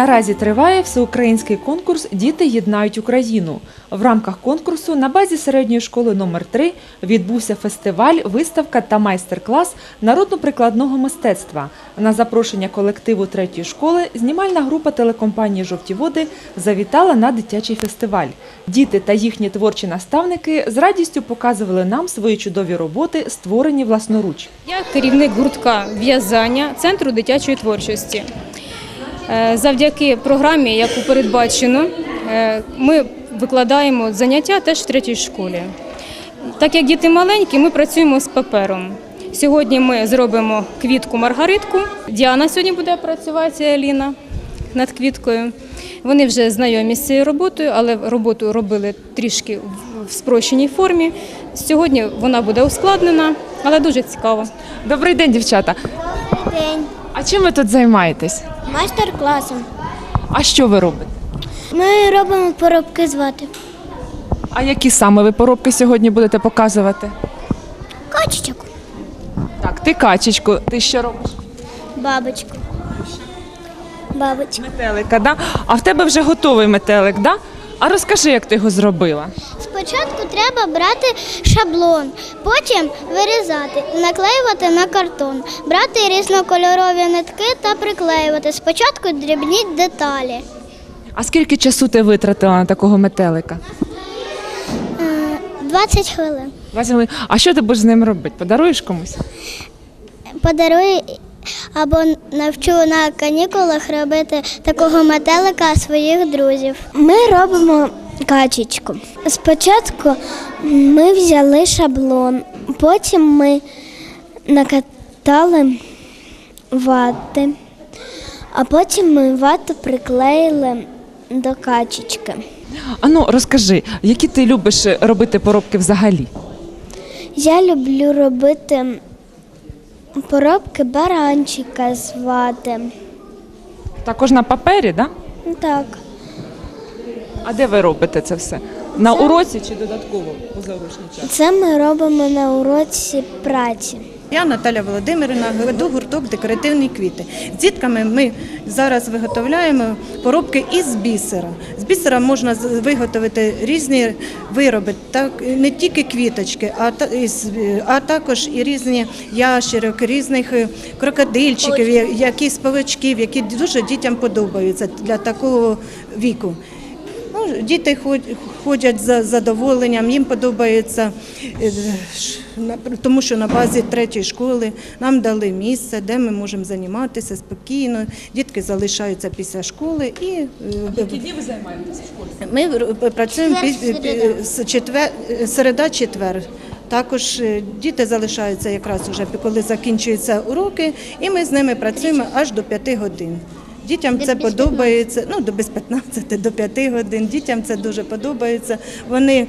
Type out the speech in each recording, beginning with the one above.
Наразі триває всеукраїнський конкурс Діти єднають Україну. В рамках конкурсу на базі середньої школи номер 3 відбувся фестиваль, виставка та майстер-клас народно-прикладного мистецтва. На запрошення колективу третьої школи знімальна група телекомпанії Жовті води завітала на дитячий фестиваль. Діти та їхні творчі наставники з радістю показували нам свої чудові роботи, створені власноруч. Я керівник гуртка в'язання Центру дитячої творчості. Е, Завдяки програмі, яку передбачено, е, ми викладаємо заняття теж в третій школі. Так як діти маленькі, ми працюємо з папером. Сьогодні ми зробимо квітку Маргаритку. Діана сьогодні буде працювати Аліна над квіткою. Вони вже знайомі з цією роботою, але роботу робили трішки в- в спрощеній формі. Сьогодні вона буде ускладнена, але дуже цікаво. Добрий день, дівчата. Добрий День. А чим ви тут займаєтесь? Майстер-класом. А що ви робите? Ми робимо поробки з вати. А які саме ви поробки сьогодні будете показувати? Качечок. Так, ти качечку, ти що робиш? Бабочку. Бабочку. Метелика, да? А в тебе вже готовий метелик, да? А розкажи, як ти його зробила. Спочатку треба брати шаблон, потім вирізати, наклеювати на картон, брати різнокольорові нитки та приклеювати. Спочатку дрібніть деталі. А скільки часу ти витратила на такого метелика? Е, 20 хвилин. Двадцять хвилин. А що ти будеш з ним робити? Подаруєш комусь? Подарую або навчу на канікулах робити такого метелика своїх друзів. Ми робимо качечку. Спочатку ми взяли шаблон, потім ми накатали вати, а потім ми вату приклеїли до качечки. А ну розкажи, які ти любиш робити поробки взагалі? Я люблю робити поробки баранчика з вати. Також на папері, да? Так. А де ви робите це все? На уроці чи додатково позаурочний час? Це ми робимо на уроці праці. Я Наталя Володимирівна, веду гурток декоративні квіти. З дітками ми зараз виготовляємо поробки із бісера. З бісера можна з- виготовити різні вироби, так не тільки квіточки, а та із- а також і різні ящерок, різних е, крокодильчиків, я- якісь павичків, які дуже дітям подобаються для такого віку. Ну, діти ход- ходять за задоволенням, їм подобається, е, ш- тому що на базі третьої школи нам дали місце, де ми можемо займатися спокійно. Дітки залишаються після школи і е, Які ви займаєтеся в школі? ми працюємо пі- пі- четвер, середа четвер. Також е, діти залишаються якраз уже коли закінчуються уроки, і ми з ними працюємо аж до 5 годин. Дітям це подобається, ну до без 15, до 5 годин. Дітям це дуже подобається. Вони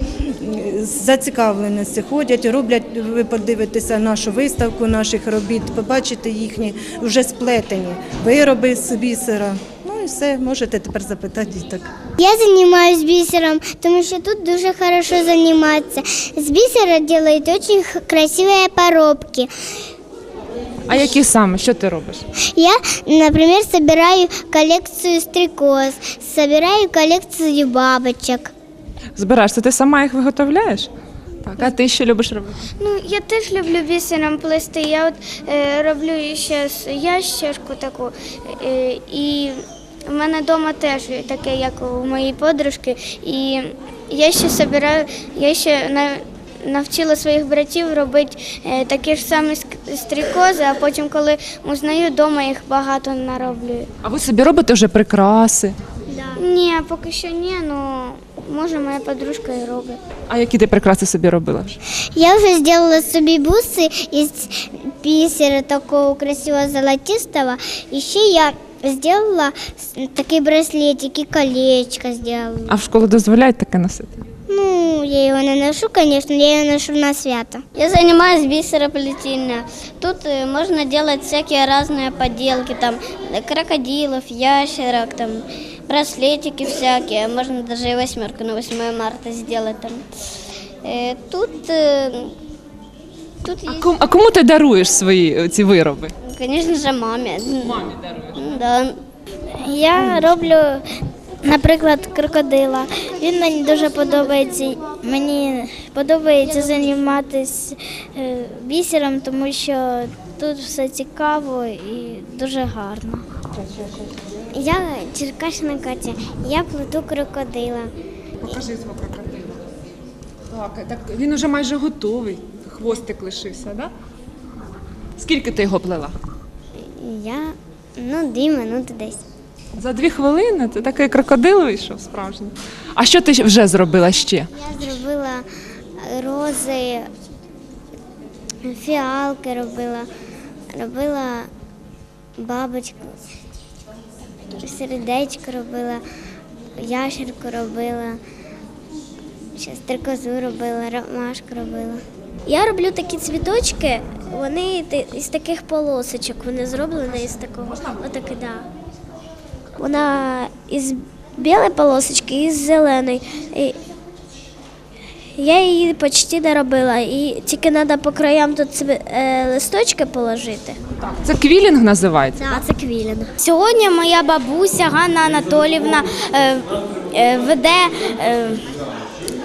з зацікавленості ходять, роблять. Ви подивитеся нашу виставку наших робіт, побачите їхні вже сплетені вироби з бісера. Ну і все, можете тепер запитати діток. Я займаюсь бисером, тому що тут дуже хорошо займатися. З бисера роблять дуже красиві поробки. А які саме? Що ти робиш? Я, например, собираю коллекцию стрекоз, собираю коллекцию бабочек. Збираєш, це ти сама їх виготовляєш? Так, а ти що любиш робити? Ну, я теж люблю бісером плести. Я от е, роблю ще ящерку таку, е, і в мене вдома теж таке, як у моєї подружки. І я ще собираю, я ще на, навчила своїх братів робити е, такі ж самі стрікози, а потім, коли узнаю, вдома їх багато нароблюю. А ви собі робите вже прикраси? Ні, поки що ні, ну може моя подружка і робить. А які ти прикраси собі робила? Я уже сделала себе бусы из бисера такого красивого золотистого. Еще я сделала с- такие браслетики, колечко сделала. А в школу дозволяють таке носити? Ну, я его не ношу, конечно, я его ношу на свято. Я занимаюсь бисероплетением. Тут э, можно делать всякие разные поделки, там э, крокодилов, ящерок, там браслетики всякие. Можно даже и восьмерку на 8 марта сделать там. Э, Тут, э, тут А есть, кому, а кому ти даруєш свої е, ці вироби? конечно же, маме. Мамі даруєш. Да. Я роблю, наприклад, крокодила. Він мені дуже подобається. Мені подобається займатися е, бісером, тому що тут все цікаво і дуже гарно. Я Черкашина Катя, я плету крокодила. Покажи свого крокодила. Так, так він уже майже готовий. Хвостик лишився, так? Да? Скільки ти його плела? Я ну дві минути десь. За дві хвилини ти такий крокодил вийшов справжній. А що ти вже зробила ще? Я зробила рози, фіалки робила, робила бабочку, сердечко робила, ящерку робила, ще стрикозу робила, ромашку робила. Я роблю такі цвіточки, вони із таких полосочок, вони зроблені із такого. Отаки, да. Вона із білої полосочки і з зеленої. І я її почти доробила, і тільки треба по краям тут е, листочки положити. Це квілінг називається. Так, це квілінг. Сьогодні моя бабуся Ганна Анатолівна е, е, веде е,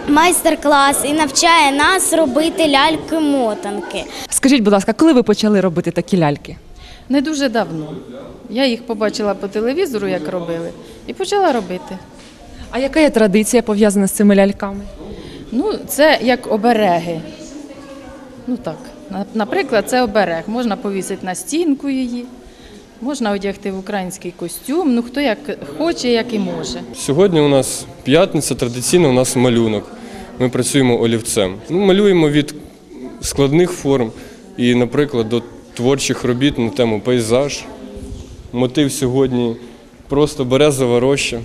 майстер-клас і навчає нас робити ляльки-мотанки. Скажіть, будь ласка, коли ви почали робити такі ляльки? Не дуже давно. Я їх побачила по телевізору, як робили, і почала робити. А яка є традиція пов'язана з цими ляльками? Ну, це як обереги. Ну так, наприклад, це оберег. Можна повісити на стінку її, можна одягти в український костюм. Ну хто як хоче, як і може. Сьогодні у нас п'ятниця, традиційно у нас малюнок. Ми працюємо олівцем. Ну, малюємо від складних форм і, наприклад, до творчих робіт на тему пейзаж. Мотив сьогодні просто березова роща.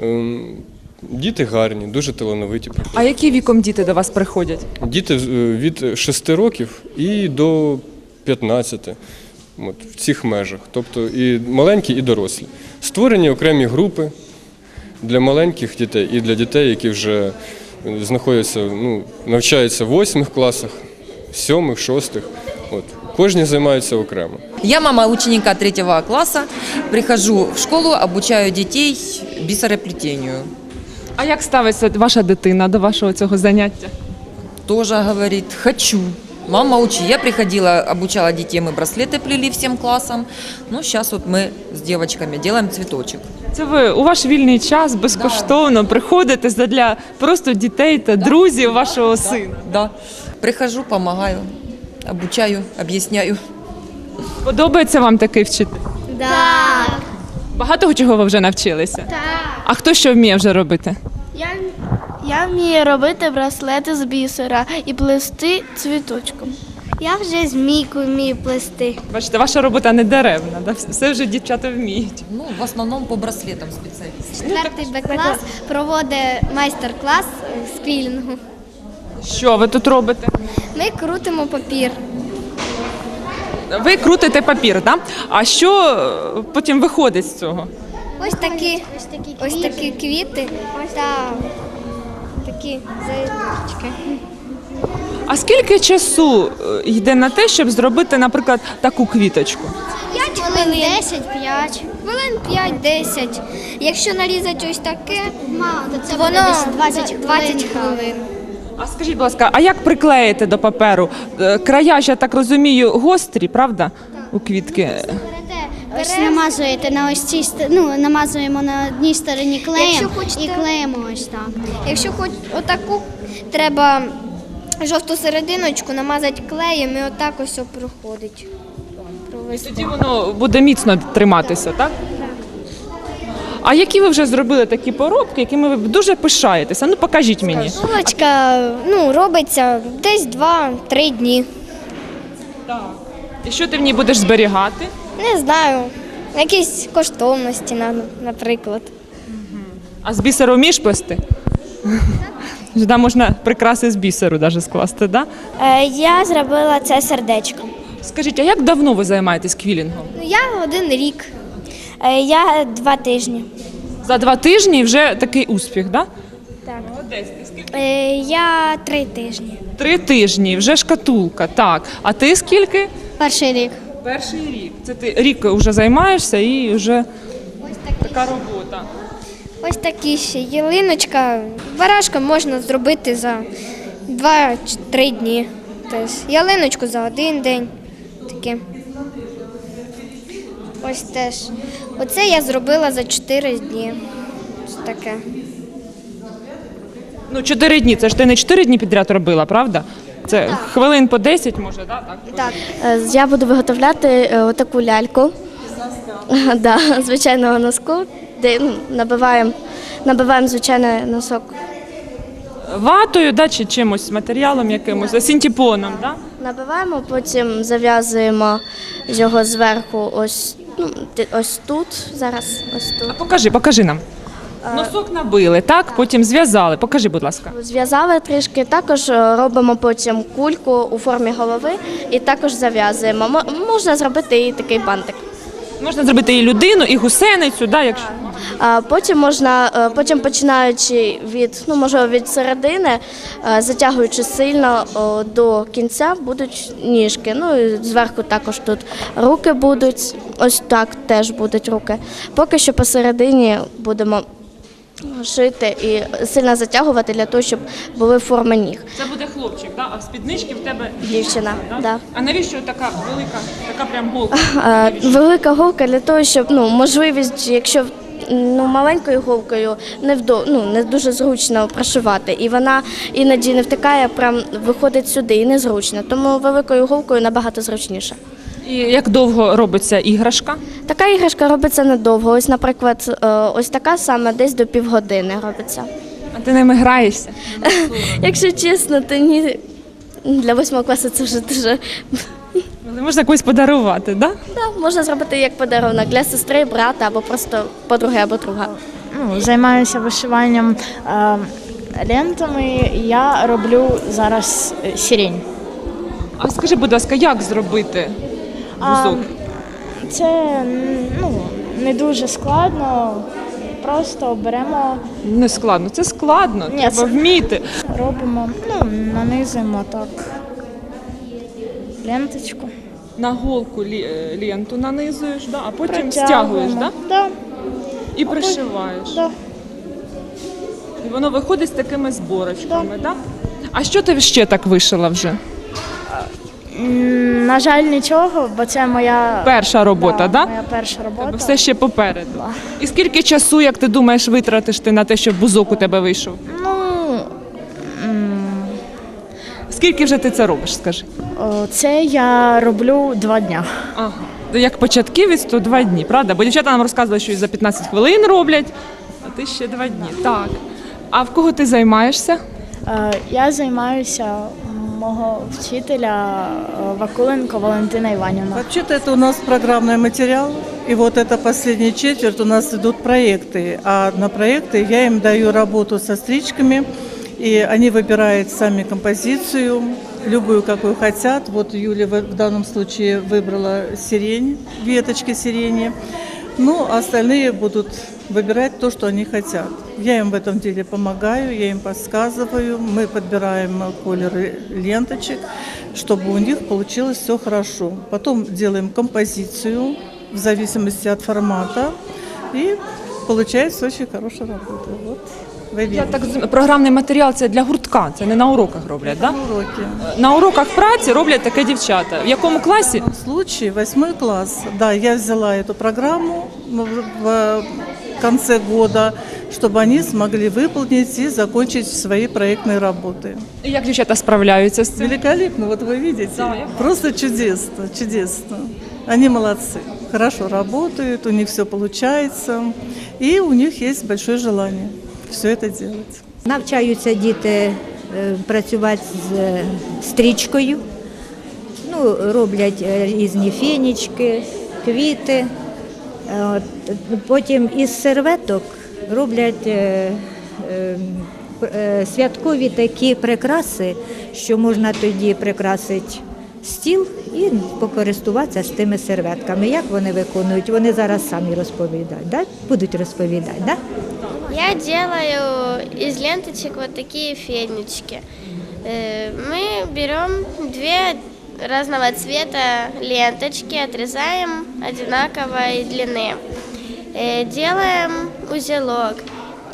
Ем, Діти гарні, дуже талановиті. А які віком діти до вас приходять? Діти е, від 6 років і до 15, от, в цих межах. Тобто і маленькі, і дорослі. Створені окремі групи для маленьких дітей і для дітей, які вже знаходяться, ну, навчаються в 8 класах, 7, 6. От. Кожні займаються окремо. Я мама ученика третьего класса. Прихожу в школу, обучаю детей бисероплетению. А як ставиться ваша дитина до вашого цього заняття? Тоже говорит, хочу. Мама учи. Я приходила, обучала детей, мы браслеты плели всем классам. Ну, сейчас вот мы с девочками делаем цветочек. Це ви у ваш вільний час безкоштовно приходите задля просто дітей та друзів вашого сина. Да. Прихожу, помогаю, обучаю, объясняю. Подобається вам такий вчитель? Так. Багато чого ви вже навчилися? Так. А хто що вміє вже робити? Я, я вмію робити браслети з бісера і плести цвіточком. Я вже змійку вмію плести. Бачите, ваша робота не деревна, да? все вже дівчата вміють. Ну, в основном по браслетам специалист. Четвертий Б-клас проводить майстер-клас з квілінгу. Що ви тут робите? Ми крутимо папір. Ви крутите папір, так? А що е, потім виходить з цього? Ось такі, ось такі квіти та такі заїдочки. А скільки часу е, йде на те, щоб зробити, наприклад, таку квіточку? 5 хвилин. 10, 5. Хвилин 5-10. Якщо нарізати ось таке, то це воно 20, 20 хвилин. А скажіть, будь ласка, а як приклеїти до паперу? Е, Края ж, я так розумію, гострі, правда? У квітки. Ось намазуєте на ось цій ст- ну, намазуємо на одній стороні клеєм Якщо хочете- і клеїмо ось так. Якщо хоч отаку, треба жовту серединочку намазати клеєм і отак ось проходить. Тоді воно буде міцно триматися, так? А які ви вже зробили такі поробки, якими ви дуже пишаєтеся? Ну покажіть мені. Булочка ну, робиться десь 2-3 дні. Так. І що ти в ній будеш зберігати? Не знаю, якісь коштовності, на- наприклад. А з бісеру вмієш плести? Да, можна прикраси з бісеру навіть скласти, да? Е, я зробила це сердечко. Скажіть, а як давно ви займаєтесь квілінгом? Я один рік. Е, я два тижні. За два тижні вже такий успіх, да? Е, я три тижні. Три тижні, вже шкатулка, так. А ти скільки? Перший рік. Перший рік. Це ти рік вже займаєшся і вже така робота. Ось такі ще ялиночка. Барашка можна зробити за 2-3 дні. Тобто ялиночку за один день. Таке. Ось теж. Оце я зробила за 4 дні. Ось таке. Ну, чотири дні. Це ж ти не чотири дні підряд робила, правда? Це хвилин по 10, може, да? так? Так. Е, Я буду виготовляти е, отаку ляльку. Да, звичайного носку, де ну, набиваємо, набиваємо звичайний носок. Ватою, да, чи чимось, матеріалом якимось, синтепоном, да? Набиваємо, потім зав'язуємо його зверху ось, ну, ти- ось тут, зараз ось тут. Покажи, покажи нам. Носок набили, так? Потім зв'язали. Покажи, будь ласка. Зв'язали трішки, також е, робимо потім кульку у формі голови і також зав'язуємо. Мо- Можна зробити і такий бантик. Можна зробити і людину, і гусеницю, да, якщо. А потім можна, е, потім починаючи від, ну можливо, від середини, е, затягуючи сильно до кінця, будуть ніжки. Ну і зверху також тут руки будуть, ось так теж будуть руки. Поки що посередині будемо шити і сильно затягувати для того, щоб були форми ніг. Це буде хлопчик, да? а в спіднички в тебе Дівчина, да. А навіщо така велика, така прям голка? Е, Велика голка для того, щоб ну можливість, якщо ну маленькою голкою не вдо, ну не дуже зручно прошивати, і вона іноді не втикає, прям виходить сюди і незручно. Тому великою голкою набагато зручніше. І як довго робиться іграшка? Така іграшка робиться недовго. Ось, наприклад, е, ось така саме десь до півгодини робиться. А ти ними граєшся? Якщо чесно, то ні для восьмого класу це вже дуже Але можна когось подарувати, да? да, можна зробити як подарунок для сестри, брата або просто подруги або друга. ну, займаюся вишиванням е, лентами. Я роблю зараз е, сирень. А скажи, будь ласка, як зробити вузок? Це ну, не дуже складно. Просто беремо, Не складно, це складно, Ні, треба це- вміти. робимо, ну, нанизуємо так ленточку. На голку лі- е, ленту нанизуєш, да? а потім стягуєш да? Да, і пришиваєш. да. І воно виходить з такими зборочками, да? А що ти ще так вишила вже? На жаль, нічого, бо це моя Перша робота, да? Моя перша робота. Тебе все ще попереду. І скільки часу, як ти думаєш, витратиш ти на те, щоб бузок у тебе вийшов? Скільки вже ти це робиш, скажи? о, це я роблю два дня. Ага. Як початківець, то два дні, правда? Бо дівчата нам розказували, що і за 15 хвилин роблять, а ти ще два дні. Так. А в кого ти займаєшся? Е, Я займаюся мого вчителя е, Вакуленко Валентина Іванівна. Вообще-то это у нас программный материал, и вот это последняя четверть у нас идут проекты, а на проекты я им даю работу со стричками, и они выбирают сами композицию, любую, какую хотят. Вот Юля в в данном случае выбрала сирень, веточки сирени, ну, а остальные будут выбирать то, что они хотят. Я им в этом деле помогаю, я им подсказываю, мы подбираем колеры ленточек, чтобы у них получилось все хорошо. Потом делаем композицию в зависимости от формата, и получается очень хорошая работа. Вот, вы Я видите. так розумію, програмний матеріал це для гуртка, це не на уроках роблять, так? Да? Уроки. На уроках праці роблять таке дівчата. В якому класі? В случае восьмой класс, да, я взяла эту программу в в конце года, чтобы они смогли выполнить и закончить свои проектные работы. І Як дівчата справляються з цим? Великолепно, вот вы видите. Да, я- Просто чудесно, чудесно. Они молодцы, хорошо работают, у них все получается, и у них есть большое желание все это делать. Навчаються діти е, працювати з е, стрічкою, ну, роблять е, різні фінічки, квіти. От, Потім із серветок роблять святкові такі прикраси, що можна тоді прикрасити стіл і покористуватися з тими серветками. Як вони виконують? Вони зараз самі розповідають, да? будуть розповідати. Да? Я делаю из ленточек вот такие фенечки. Э, Мы берем две разного цвета ленточки, отрезаем одинаковой длины. Э, Делаем узелок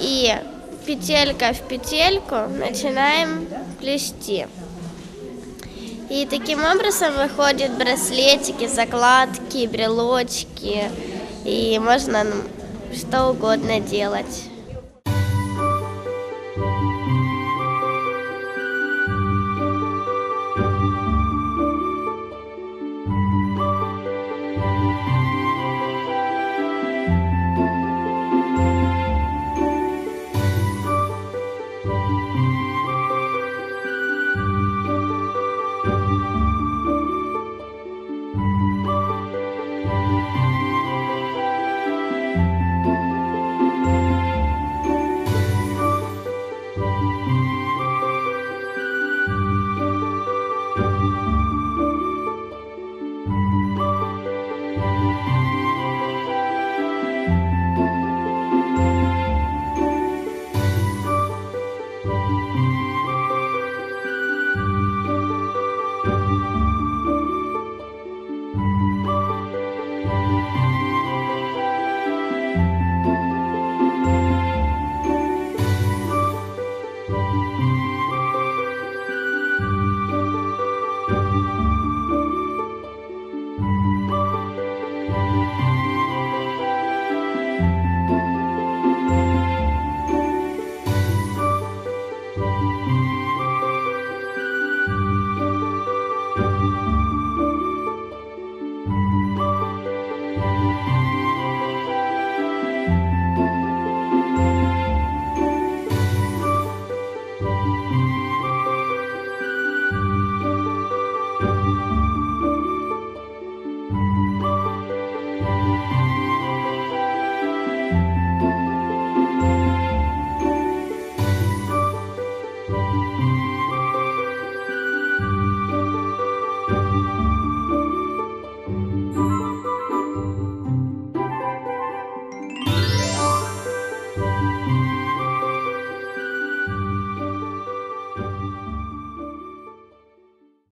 и петелька в петельку начинаем плести. И таким образом выходят браслетики, закладки, брелочки. И можно что угодно делать.